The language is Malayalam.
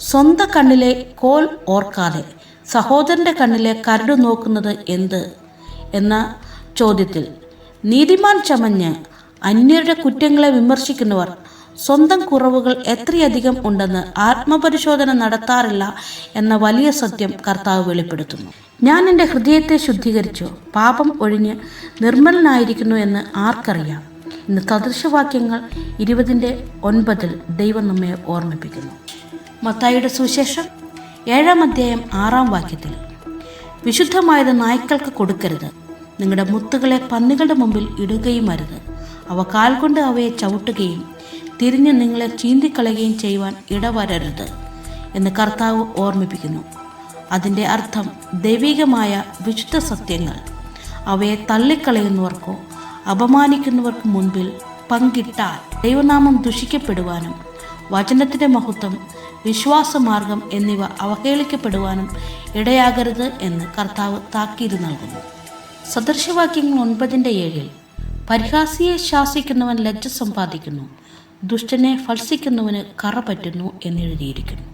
സ്വന്തം കണ്ണിലെ കോൽ ഓർക്കാതെ സഹോദരന്റെ കണ്ണിലെ കരട് നോക്കുന്നത് എന്ത്? എന്ന ചോദ്യത്തിൽ നീതിമാൻ ചമഞ്ഞ് അന്യരുടെ കുറ്റങ്ങളെ വിമർശിക്കുന്നവർ സ്വന്തം കുറവുകൾ എത്രയധികം ഉണ്ടെന്ന് ആത്മപരിശോധന നടത്താറില്ല എന്ന വലിയ സത്യം കർത്താവ് വെളിപ്പെടുത്തുന്നു. ഞാൻ എന്റെ ഹൃദയത്തെ ശുദ്ധീകരിച്ചു പാപം ഒഴിഞ്ഞ് നിർമ്മലനായിരിക്കുന്നു എന്ന് ആർക്കറിയാം? ഇന്ന് സദൃശവാക്യങ്ങൾ ഇരുപതിന്റെ ഒൻപതിൽ ദൈവം നമ്മെ ഓർമ്മിപ്പിക്കുന്നു. മത്തായിയുടെ സുവിശേഷം ഏഴാം അധ്യായം ആറാം വാക്യത്തിൽ. വിശുദ്ധമായത് നായ്ക്കൾക്ക് കൊടുക്കരുത്. നിങ്ങളുടെ മുത്തുകളെ പന്നികളുടെ മുമ്പിൽ ഇടുകയും അരുത്. അവ കാൽ കൊണ്ട് അവയെ ചവിട്ടുകയും തിരിഞ്ഞ് നിങ്ങളെ ചീന്തിക്കളയുകയും ചെയ്യുവാൻ ഇടവരരുത് എന്ന് കർത്താവ് ഓർമ്മിപ്പിക്കുന്നു. അതിന്റെ അർത്ഥം ദൈവികമായ വിശുദ്ധ സത്യങ്ങൾ. അവയെ തള്ളിക്കളയുന്നവർക്കോ അപമാനിക്കുന്നവർക്ക് മുൻപിൽ പങ്കിട്ടാൽ ദൈവനാമം ദുഷിക്കപ്പെടുവാനും വചനത്തിന്റെ മഹത്വം വിശ്വാസമാർഗം എന്നിവ അവഹേളിക്കപ്പെടുവാനും ഇടയാകരുത് എന്ന് കർത്താവ് താക്കീത് നൽകുന്നു. സദൃശവാക്യങ്ങൾ ഒൻപതിന്റെ ഏഴിൽ പരിഹാസിയെ ശാസിക്കുന്നവൻ ലജ്ജ സമ്പാദിക്കുന്നു ദുഷ്ടനെ ഫത്സിക്കുന്നവന് കറ പറ്റുന്നു എന്നെഴുതിയിരിക്കുന്നു